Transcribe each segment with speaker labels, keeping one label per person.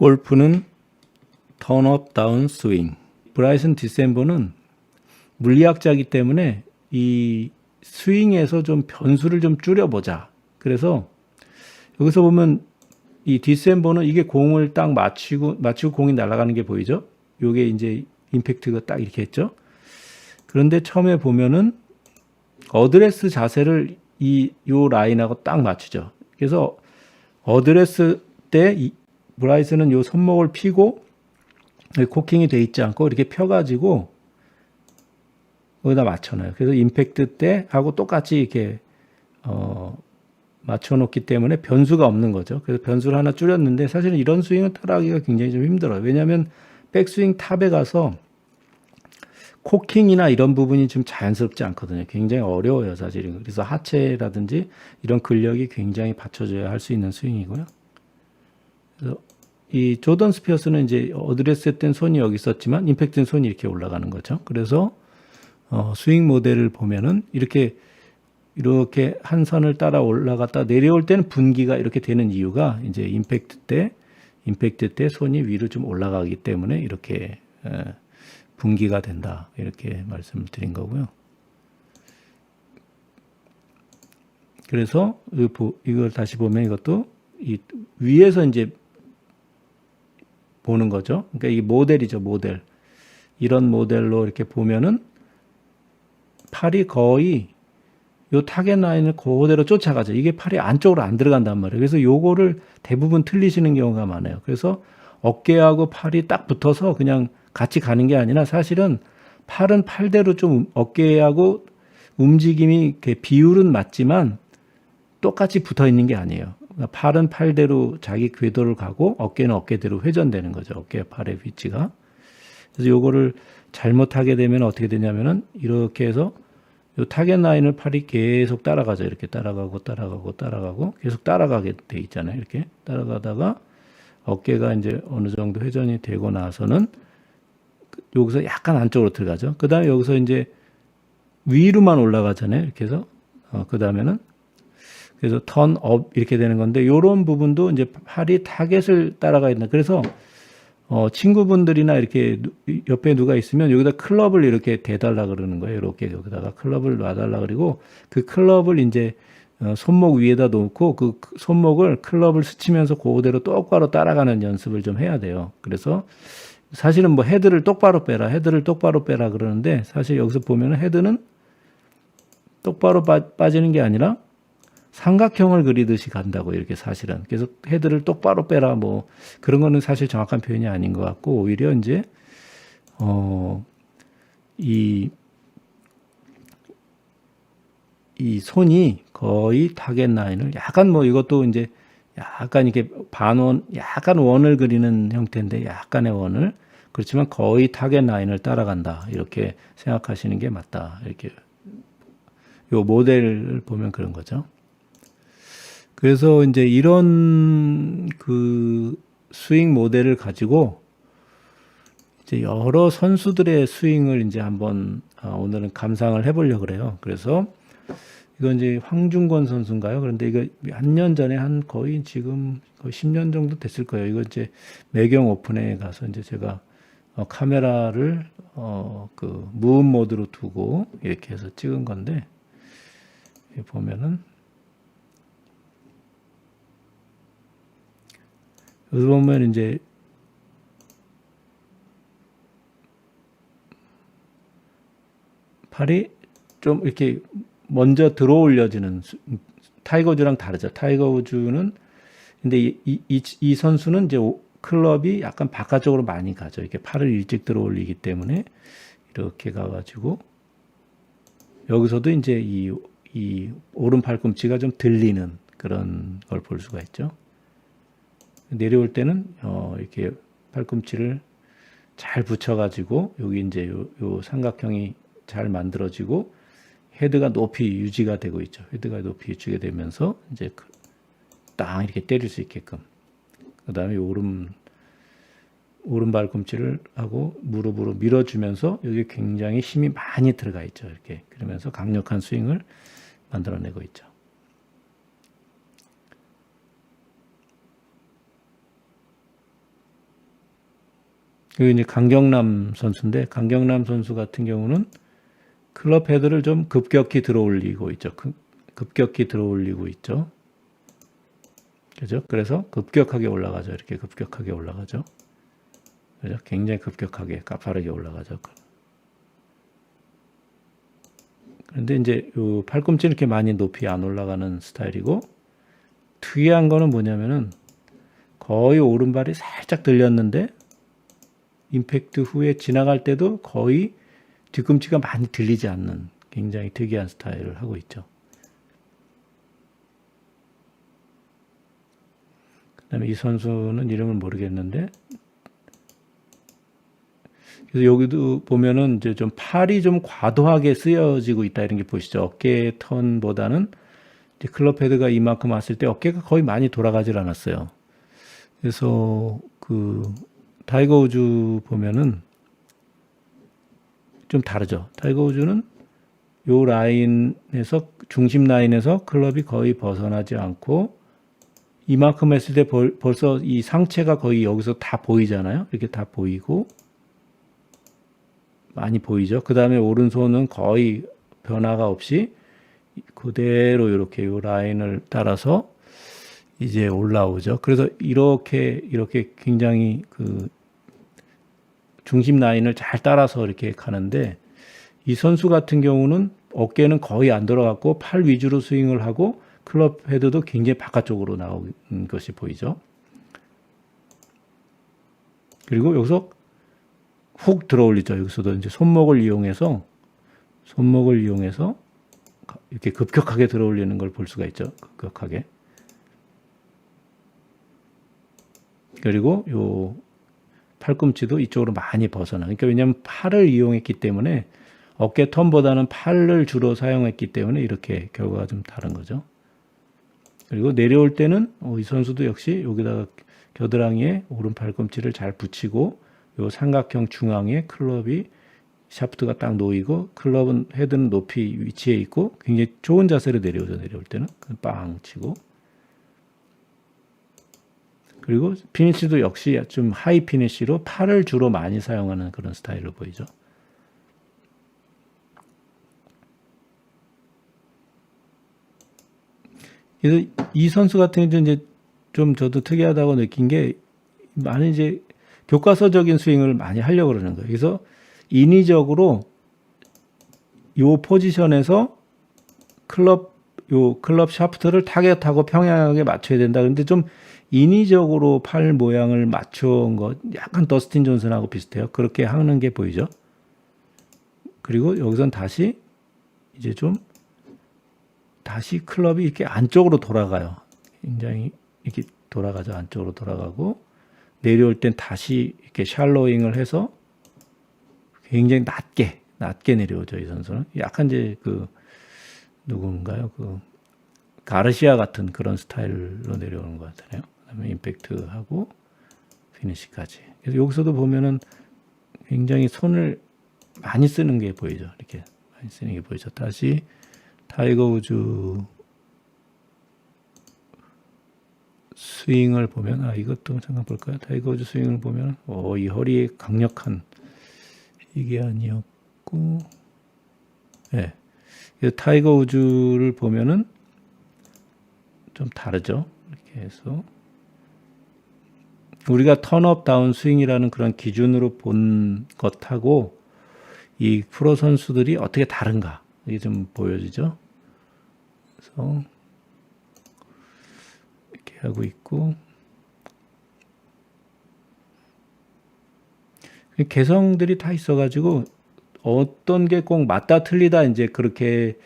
Speaker 1: 골프는 턴업 다운 스윙. 브라이슨 디셈버는 물리학자이기 때문에 이 스윙에서 좀 변수를 좀 줄여보자. 그래서 여기서 보면 이 디셈버는 이게 공을 딱 맞추고 맞추고 공이 날아가는 게 보이죠? 요게 이제 임팩트가 딱 이렇게 했죠. 그런데 처음에 보면은 어드레스 자세를 이 요 라인하고 딱 맞추죠. 그래서 어드레스 때 이, 브라이스는 요 손목을 피고 코킹이 돼 있지 않고 이렇게 펴가지고 여기다 맞춰놔요. 그래서 임팩트 때 하고 똑같이 이렇게 어, 맞춰놓기 때문에 변수가 없는 거죠. 그래서 변수를 하나 줄였는데 사실은 이런 스윙을 따라하기가 굉장히 좀 힘들어요. 왜냐하면 백스윙 탑에 가서 코킹이나 이런 부분이 좀 자연스럽지 않거든요. 굉장히 어려워요, 사실은. 그래서 하체라든지 이런 근력이 굉장히 받쳐줘야 할 수 있는 스윙이고요. 그래서 이 조던 스피어스는 이제 어드레스 땐 손이 여기 있었지만 임팩트는 손이 이렇게 올라가는 거죠. 그래서 어, 스윙 모델을 보면은 이렇게 이렇게 한 선을 따라 올라갔다 내려올 때는 분기가 이렇게 되는 이유가 이제 임팩트 때 임팩트 때 손이 위로 좀 올라가기 때문에 이렇게 에, 분기가 된다 이렇게 말씀을 드린 거고요. 그래서 이걸 다시 보면 이것도 이 위에서 이제 보는 거죠. 그러니까 이 모델이죠, 모델. 이런 모델로 이렇게 보면은 팔이 거의 요 타겟 라인을 그대로 쫓아가죠. 이게 팔이 안쪽으로 안 들어간단 말이에요. 그래서 요거를 대부분 틀리시는 경우가 많아요. 그래서 어깨하고 팔이 딱 붙어서 그냥 같이 가는 게 아니라 사실은 팔은 팔대로 좀 어깨하고 움직임이 비율은 맞지만 똑같이 붙어 있는 게 아니에요. 그러니까 팔은 팔대로 자기 궤도를 가고 어깨는 어깨대로 회전되는 거죠. 어깨 팔의 위치가. 그래서 요거를 잘못하게 되면 어떻게 되냐면은 이렇게 해서 요 타겟 라인을 팔이 계속 따라가죠. 이렇게 따라가고 따라가고 따라가고 계속 따라가게 돼 있잖아요. 이렇게 따라가다가 어깨가 이제 어느 정도 회전이 되고 나서는 여기서 약간 안쪽으로 들어가죠. 그 다음에 여기서 이제 위로만 올라가잖아요. 이렇게 해서 어, 그 다음에는 그래서 턴업 이렇게 되는 건데 요런 부분도 이제 팔이 타겟을 따라가 있는 그래서 어, 친구분들이나 이렇게 옆에 누가 있으면 여기다 클럽을 이렇게 대달라 그러는 거예요. 이렇게 여기다가 클럽을 놔달라 그리고 그 클럽을 이제 어, 손목 위에다 놓고 그 손목을 클럽을 스치면서 그대로 똑바로 따라가는 연습을 좀 해야 돼요. 그래서 사실은 뭐 헤드를 똑바로 빼라, 헤드를 똑바로 빼라 그러는데 사실 여기서 보면 헤드는 똑바로 빠, 빠지는 게 아니라 삼각형을 그리듯이 간다고 이렇게 사실은. 그래서 헤드를 똑바로 빼라 뭐 그런 거는 사실 정확한 표현이 아닌 것 같고 오히려 이제 어 이 이 손이 거의 타겟 라인을 약간 뭐 이것도 이제 약간 이렇게 반원 약간 원을 그리는 형태인데 약간의 원을 그렇지만 거의 타겟 라인을 따라간다. 이렇게 생각하시는 게 맞다. 이렇게 요 모델을 보면 그런 거죠. 그래서 이제 이런 그 스윙 모델을 가지고 이제 여러 선수들의 스윙을 이제 한번 아, 오늘은 감상을 해보려고 그래요. 그래서 이건 이제 황중권 선수인가요? 그런데 이거 몇년 전에 한 거의 지금 거의 10년 정도 됐을 거예요. 이거 이제 매경 오픈에 가서 이제 제가 어, 카메라를 어, 그 무음 모드로 두고 이렇게 해서 찍은 건데 보면은 여기 보면 이제 팔이 좀 이렇게 먼저 들어 올려지는 타이거즈랑 다르죠. 타이거 우즈는 근데 이, 이, 이 선수는 이제 클럽이 약간 바깥쪽으로 많이 가죠. 이렇게 팔을 일찍 들어 올리기 때문에 이렇게 가가지고 여기서도 이제 이, 이 오른 팔꿈치가 좀 들리는 그런 걸 볼 수가 있죠. 내려올 때는 어, 이렇게 팔꿈치를 잘 붙여가지고 여기 이제 요, 요 삼각형이 잘 만들어지고 헤드가 높이 유지가 되고 있죠. 헤드가 높이 유지가 되면서 이제 그딱 이렇게 때릴 수 있게끔. 그 다음에 오른 오른 발 꿈치를 하고 무릎으로 밀어주면서 여기 굉장히 힘이 많이 들어가 있죠. 이렇게 그러면서 강력한 스윙을 만들어내고 있죠. 여기 이제 강경남 선수인데 강경남 선수 같은 경우는 클럽 헤드를 좀 급격히 들어올리고 있죠. 급- 급격히 들어올리고 있죠. 그죠? 그래서 급격하게 올라가죠. 이렇게 급격하게 올라가죠. 그죠? 굉장히 급격하게 가파르게 올라가죠. 그런데 이제 요 팔꿈치 이렇게 많이 높이 안 올라가는 스타일이고 특이한 거는 뭐냐면은 거의 오른발이 살짝 들렸는데 임팩트 후에 지나갈 때도 거의 뒤꿈치가 많이 들리지 않는 굉장히 특이한 스타일을 하고 있죠. 그 다음에 이 선수는 이름을 모르겠는데 그래서 여기도 보면은 이제 좀 팔이 좀 과도하게 쓰여지고 있다 이런 게 보시죠. 어깨 턴보다는 클럽 헤드가 이만큼 왔을 때 어깨가 거의 많이 돌아가질 않았어요. 그래서 그 타이거 우즈 보면은 좀 다르죠. 타이거 우즈는 요 라인에서 중심 라인에서 클럽이 거의 벗어나지 않고 이만큼 했을 때 벌, 벌써 이 상체가 거의 여기서 다 보이잖아요. 이렇게 다 보이고 많이 보이죠. 그 다음에 오른손은 거의 변화가 없이 그대로 이렇게 요 라인을 따라서 이제 올라오죠. 그래서 이렇게 이렇게 굉장히 그 중심 라인을 잘 따라서 이렇게 가는데 이 선수 같은 경우는 어깨는 거의 안 들어갔고 팔 위주로 스윙을 하고 클럽 헤드도 굉장히 바깥쪽으로 나오는 것이 보이죠. 그리고 여기서 훅 들어 올리죠. 여기서도 이제 손목을 이용해서 손목을 이용해서 이렇게 급격하게 들어 올리는 걸 볼 수가 있죠. 급격하게. 그리고 요 팔꿈치도 이쪽으로 많이 벗어나. 그러니까 왜냐하면 팔을 이용했기 때문에 어깨 턴보다는 팔을 주로 사용했기 때문에 이렇게 결과가 좀 다른 거죠. 그리고 내려올 때는 어, 이 선수도 역시 여기다가 겨드랑이에 오른 팔꿈치를 잘 붙이고 요 삼각형 중앙에 클럽이 샤프트가 딱 놓이고 클럽은 헤드는 높이 위치해 있고 굉장히 좋은 자세로 내려오죠. 내려올 때는 빵 치고 그리고 피니쉬도 역시 좀 하이 피니쉬로 팔을 주로 많이 사용하는 그런 스타일로 보이죠. 그래서 이 선수 같은 경우는 이제 좀 저도 특이하다고 느낀 게 많은 이제 교과서적인 스윙을 많이 하려고 그러는 거예요. 그래서 인위적으로 요 포지션에서 클럽 요 클럽 샤프트를 타겟하고 평행하게 맞춰야 된다. 근데 좀 인위적으로 팔 모양을 맞춰온 것 약간 더스틴 존슨하고 비슷해요. 그렇게 하는 게 보이죠. 그리고 여기선 다시 이제 좀 다시 클럽이 이렇게 안쪽으로 돌아가요. 굉장히 이렇게 돌아가죠. 안쪽으로 돌아가고 내려올 땐 다시 이렇게 샬로잉을 해서 굉장히 낮게 낮게 내려오죠. 이 선수는 약간 이제 그 누군가요? 그 가르시아 같은 그런 스타일로 내려오는 것 같아요. 그다음에 임팩트하고 피니시까지. 그래서 여기서도 보면은 굉장히 손을 많이 쓰는 게 보이죠. 이렇게 많이 쓰는 게 보이죠. 다시 타이거 우즈 스윙을 보면 아 이것도 잠깐 볼까요? 타이거 우즈 스윙을 보면 어이 허리에 강력한 이게 아니었고 예. 네. 타이거 우즈를 보면은 좀 다르죠. 이렇게 해서 우리가 턴업 다운 스윙이라는 그런 기준으로 본 것하고 이 프로 선수들이 어떻게 다른가 이게 좀 보여지죠. 그래서 이렇게 하고 있고 개성들이 다 있어가지고 어떤 게 꼭 맞다 틀리다 이제 그렇게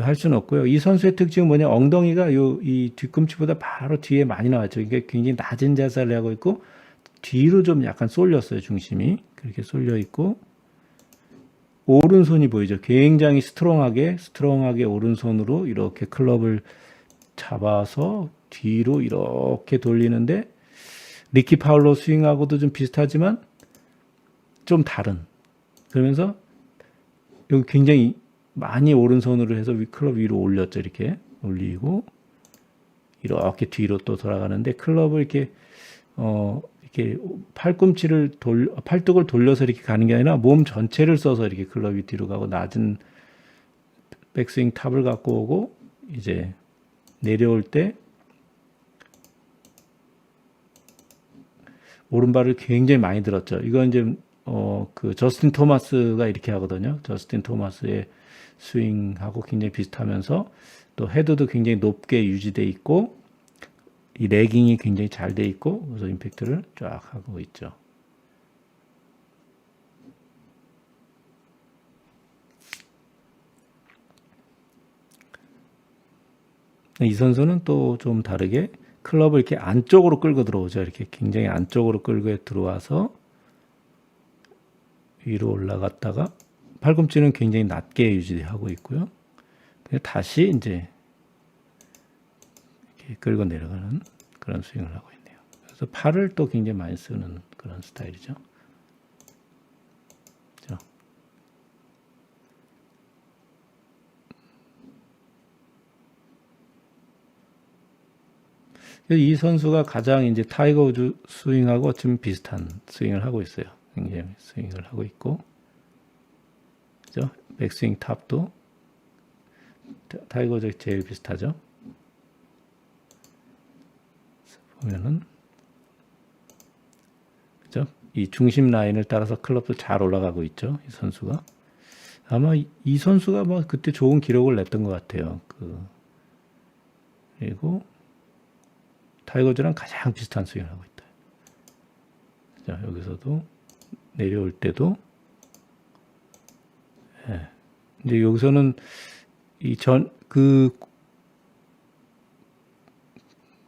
Speaker 1: 할 수는 없고요. 이 선수의 특징은 뭐냐 엉덩이가 요 이 뒤꿈치보다 바로 뒤에 많이 나왔죠. 이게 굉장히 낮은 자세를 하고 있고 뒤로 좀 약간 쏠렸어요 중심이 그렇게 쏠려 있고 오른손이 보이죠. 굉장히 스트롱하게 스트롱하게 오른손으로 이렇게 클럽을 잡아서 뒤로 이렇게 돌리는데 리키 파울로 스윙하고도 좀 비슷하지만 좀 다른 그러면서 여기 굉장히 많이 오른손으로 해서 위 클럽 위로 올렸죠 이렇게 올리고 이렇게 뒤로 또 돌아가는데 클럽을 이렇게 어 이렇게 팔꿈치를 돌 팔뚝을 돌려서 이렇게 가는 게 아니라 몸 전체를 써서 이렇게 클럽이 뒤로 가고 낮은 백스윙 탑을 갖고 오고 이제 내려올 때 오른발을 굉장히 많이 들었죠. 이건 이제 어 그 저스틴 토마스가 이렇게 하거든요. 저스틴 토마스의 스윙하고 굉장히 비슷하면서 또 헤드도 굉장히 높게 유지돼 있고 이 레깅이 굉장히 잘 돼 있고 그래서 임팩트를 쫙 하고 있죠. 이 선수는 또 좀 다르게 클럽을 이렇게 안쪽으로 끌고 들어오죠. 이렇게 굉장히 안쪽으로 끌고 들어와서 위로 올라갔다가 팔꿈치는 굉장히 낮게 유지하고 있고요. 다시 이제 끌고 내려가는 그런 스윙을 하고 있네요. 그래서 팔을 또 굉장히 많이 쓰는 그런 스타일이죠. 그래서 이 선수가 가장 이제 타이거 우즈 스윙하고 좀 비슷한 스윙을 하고 있어요. 굉장히 스윙을 하고 있고, 그죠? 백스윙 탑도 타이거 우즈 제일 비슷하죠. 보면은 그죠? 이 중심 라인을 따라서 클럽도 잘 올라가고 있죠. 이 선수가 아마 이- 이 선수가 뭐 그때 좋은 기록을 냈던 것 같아요. 그 그리고 타이거즈랑 가장 비슷한 스윙을 하고 있다. 자, 여기서도 내려올 때도 예. 이제 여기서는 이 전 그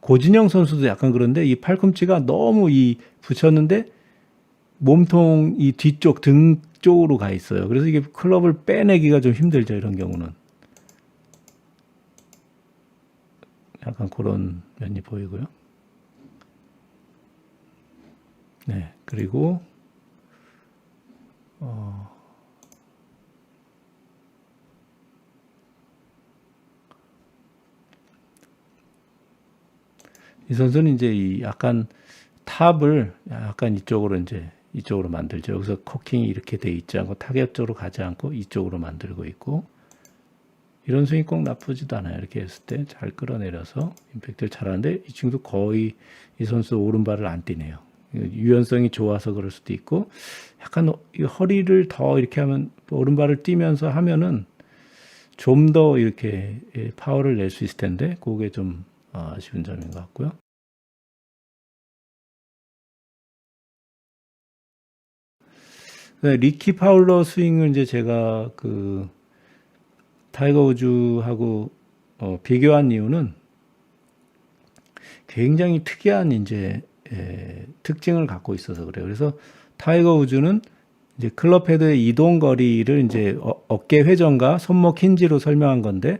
Speaker 1: 고진영 선수도 약간 그런데 이 팔꿈치가 너무 이 붙였는데 몸통 이 뒤쪽 등 쪽으로 가 있어요. 그래서 이게 클럽을 빼내기가 좀 힘들죠. 이런 경우는 약간 그런 면이 보이고요. 네, 그리고 어, 이 선수는 이제 이 약간 탑을 약간 이쪽으로 이제 이쪽으로 만들죠. 여기서 코킹이 이렇게 돼 있지 않고 타겟 쪽으로 가지 않고 이쪽으로 만들고 있고 이런 스윙이 꼭 나쁘지도 않아요. 이렇게 했을 때 잘 끌어내려서 임팩트를 잘하는데 이 친구도 거의 이 선수 오른발을 안 뛰네요. 유연성이 좋아서 그럴 수도 있고 약간 이 허리를 더 이렇게 하면 오른발을 뛰면서 하면은 좀 더 이렇게 예, 파워를 낼 수 있을 텐데 그게 좀 어, 아쉬운 점인 것 같고요. 네, 리키 파울러 스윙을 이제 제가 그 타이거 우즈하고 어, 비교한 이유는 굉장히 특이한 이제 에, 특징을 갖고 있어서 그래요. 그래서 타이거 우즈는 이제 클럽 헤드의 이동 거리를 이제 어, 어깨 회전과 손목 힌지로 설명한 건데